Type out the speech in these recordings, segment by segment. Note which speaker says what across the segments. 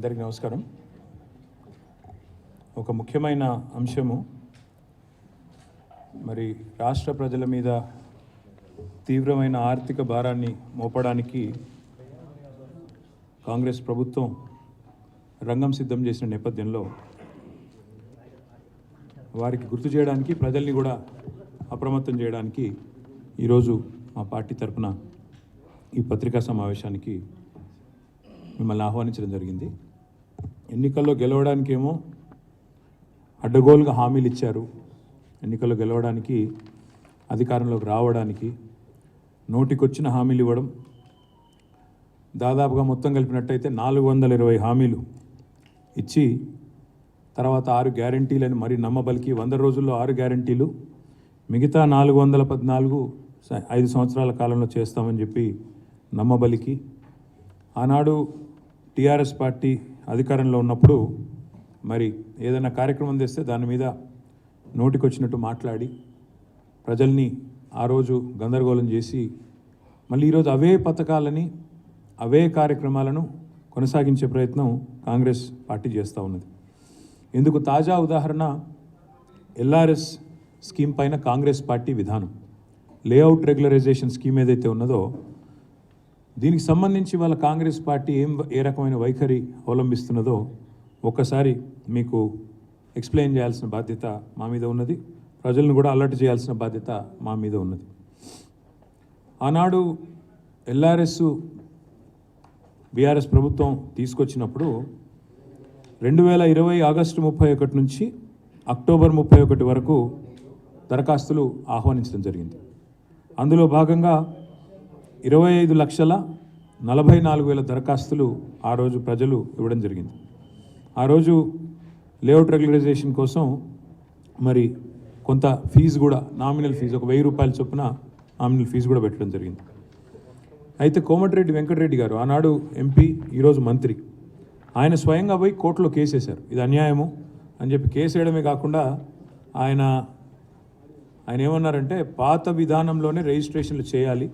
Speaker 1: అందరికీ నమస్కారం. ఒక ముఖ్యమైన అంశము మరి రాష్ట్ర ప్రజల మీద తీవ్రమైన ఆర్థిక భారాన్ని మోపడానికి కాంగ్రెస్ ప్రభుత్వం రంగం సిద్ధం చేసిన నేపథ్యంలో వారికి గుర్తు చేయడానికి ప్రజల్ని కూడా అప్రమత్తం చేయడానికి ఈరోజు మా పార్టీ తరపున ఈ పత్రికా సమావేశానికి మిమ్మల్ని ఆహ్వానించడం జరిగింది. ఎన్నికల్లో గెలవడానికేమో అడ్డగోలుగా హామీలు ఇచ్చారు. ఎన్నికల్లో గెలవడానికి అధికారంలోకి రావడానికి నోటికొచ్చిన హామీలు ఇవ్వడం దాదాపుగా మొత్తం కలిపినట్టయితే నాలుగు వందల ఇరవై హామీలు ఇచ్చి తర్వాత ఆరు గ్యారంటీలని మరి నమ్మబలికి వంద రోజుల్లో ఆరు గ్యారంటీలు మిగతా నాలుగు వందల పద్నాలుగు ఐదు సంవత్సరాల కాలంలో చేస్తామని చెప్పి నమ్మబలికి. ఆనాడు టీఆర్ఎస్ పార్టీ అధికారంలో ఉన్నప్పుడు మరి ఏదైనా కార్యక్రమం తెస్తే దాని మీద నోటికొచ్చినట్టు మాట్లాడి ప్రజల్ని ఆ రోజు గందరగోళం చేసి మళ్ళీ ఈరోజు అవే పథకాలని అవే కార్యక్రమాలను కొనసాగించే ప్రయత్నం కాంగ్రెస్ పార్టీ చేస్తూ ఉన్నది. ఇందుకు తాజా ఉదాహరణ ఎల్ఆర్ఎస్ స్కీమ్ పైన కాంగ్రెస్ పార్టీ విధానం. లేఅవుట్ రెగ్యులరైజేషన్ స్కీమ్ ఏదైతే ఉన్నదో దీనికి సంబంధించి వాళ్ళ కాంగ్రెస్ పార్టీ ఏం ఏ రకమైన వైఖరి అవలంబిస్తున్నదో ఒక్కసారి మీకు ఎక్స్ప్లెయిన్ చేయాల్సిన బాధ్యత మా మీద ఉన్నది. ప్రజలను కూడా అలర్ట్ చేయాల్సిన బాధ్యత మా మీద ఉన్నది. ఆనాడు ఎల్ఆర్ఎస్ బీఆర్ఎస్ ప్రభుత్వం తీసుకొచ్చినప్పుడు రెండు వేల ఇరవై ఆగస్టు ముప్పై ఒకటి నుంచి అక్టోబర్ ముప్పై ఒకటి వరకు దరఖాస్తులు ఆహ్వానించడం జరిగింది. అందులో భాగంగా ఇరవై ఐదు లక్షల నలభై నాలుగు వేల దరఖాస్తులు ఆ రోజు ప్రజలు ఇవ్వడం జరిగింది. ఆ రోజు లేఅవుట్ రెగ్యులరైజేషన్ కోసం మరి కొంత ఫీజు కూడా నామినల్ ఫీజు ఒక వెయ్యి రూపాయల చొప్పున నామినల్ ఫీజు కూడా పెట్టడం జరిగింది. అయితే కోమటిరెడ్డి వెంకటరెడ్డి గారు ఆనాడు ఎంపీ ఈరోజు మంత్రి ఆయన స్వయంగా పోయి కోర్టులో కేసేశారు ఇది అన్యాయము అని చెప్పి కేసు వేయడమే కాకుండా ఆయన ఆయన ఏమన్నారంటే పాత విధానంలోనే రిజిస్ట్రేషన్లు చేయాలి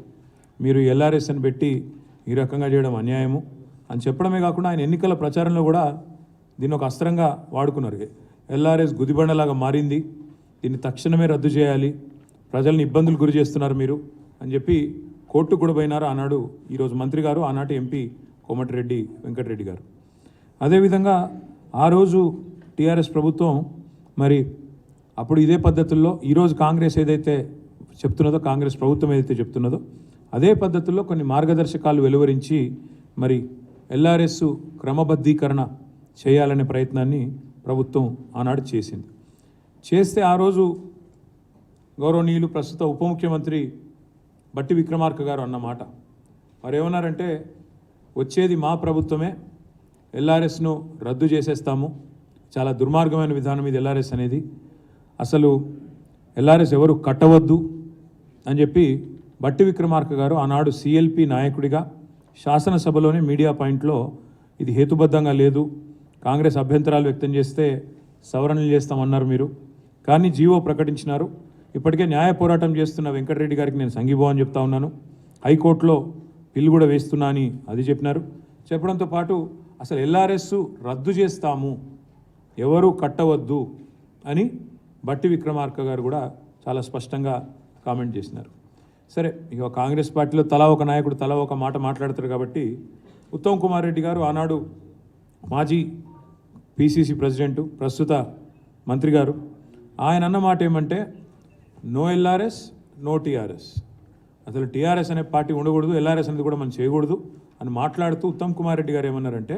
Speaker 1: మీరు ఎల్ఆర్ఎస్ని పెట్టి ఈ రకంగా చేయడం అన్యాయము అని చెప్పడమే కాకుండా ఆయన ఎన్నికల ప్రచారంలో కూడా దీన్ని ఒక అస్త్రంగా వాడుకున్నారు. ఎల్ఆర్ఎస్ గుదిబండలాగా మారింది. దీన్ని తక్షణమే రద్దు చేయాలి. ప్రజల్ని ఇబ్బందులు గురి చేస్తున్నారు మీరు అని చెప్పి కోర్టుకు కూడా పోయినారు ఆనాడు ఈరోజు మంత్రి గారు ఆనాటి ఎంపీ కోమటిరెడ్డి వెంకటరెడ్డి గారు. అదేవిధంగా ఆ రోజు టీఆర్ఎస్ ప్రభుత్వం మరి అప్పుడు ఇదే పద్ధతుల్లో ఈరోజు కాంగ్రెస్ ఏదైతే చెప్తున్నదో కాంగ్రెస్ ప్రభుత్వం ఏదైతే చెప్తున్నదో అదే పద్ధతిలో కొన్ని మార్గదర్శకాలు వెలువరించి మరి ఎల్ఆర్ఎస్ క్రమబద్ధీకరణ చేయాలనే ప్రయత్నాన్ని ప్రభుత్వం ఆనాడు చేసింది. చేస్తే ఆ రోజు గౌరవనీయులు ప్రస్తుత ఉప ముఖ్యమంత్రి బట్టి విక్రమార్క గారు అన్నమాట. వారు ఏమన్నారంటే వచ్చేది మా ప్రభుత్వమే ఎల్ఆర్ఎస్ను రద్దు చేసేస్తాము. చాలా దుర్మార్గమైన విధానం ఇది ఎల్ఆర్ఎస్ అనేది. అసలు ఎల్ఆర్ఎస్ ఎవరు కట్టవద్దు అని చెప్పి బట్టి విక్రమార్క గారు ఆనాడు సిఎల్పి నాయకుడిగా శాసనసభలోనే మీడియా పాయింట్లో ఇది హేతుబద్ధంగా లేదు. కాంగ్రెస్ అభ్యంతరాలు వ్యక్తం చేస్తే సవరణలు చేస్తామన్నారు మీరు. కానీ జీవో ప్రకటించినారు. ఇప్పటికే న్యాయ పోరాటం చేస్తున్న వెంకటరెడ్డి గారికి నేను సంఘీభావం చెప్తా ఉన్నాను. హైకోర్టులో బిల్లు కూడా వేస్తున్నా అని అది చెప్పినారు. చెప్పడంతో పాటు అసలు ఎల్ఆర్ఎస్ రద్దు చేస్తాము. ఎవరు కట్టవద్దు అని బట్టి విక్రమార్క గారు కూడా చాలా స్పష్టంగా కామెంట్ చేసినారు. సరే ఇక కాంగ్రెస్ పార్టీలో తలా ఒక నాయకుడు తలా ఒక మాట మాట్లాడతారు కాబట్టి ఉత్తమ్ కుమార్ రెడ్డి గారు ఆనాడు మాజీ పిసిసి ప్రెసిడెంటు ప్రస్తుత మంత్రి గారు. ఆయన అన్న మాట ఏమంటే నో ఎల్ఆర్ఎస్ నో టీఆర్ఎస్. అసలు టీఆర్ఎస్ అనే పార్టీ ఉండకూడదు ఎల్ఆర్ఎస్ అనేది కూడా మనం చేయకూడదు అని మాట్లాడుతూ ఉత్తమ్ కుమార్ రెడ్డి గారు ఏమన్నారంటే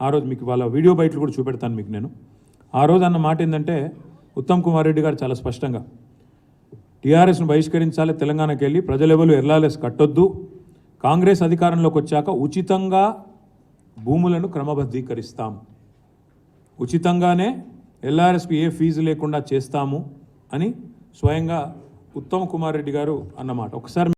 Speaker 1: ఆ రోజు మీకు వాళ్ళ వీడియో బయటలు కూడా చూపెడతాను మీకు నేను. ఆ రోజు అన్న మాట ఏంటంటే ఉత్తమ్ కుమార్ రెడ్డి గారు చాలా స్పష్టంగా టీఆర్ఎస్ను బహిష్కరించాలి తెలంగాణకి వెళ్ళి ప్రజలెవరు ఎల్ఆర్ఎస్ కట్టొద్దు. కాంగ్రెస్ అధికారంలోకి వచ్చాక ఉచితంగా భూములను క్రమబద్ధీకరిస్తాం. ఉచితంగానే ఎల్ఆర్ఎస్కి ఏ ఫీజు లేకుండా చేస్తాము అని స్వయంగా ఉత్తమ్ కుమార్ రెడ్డి గారు అన్నమాట. ఒకసారి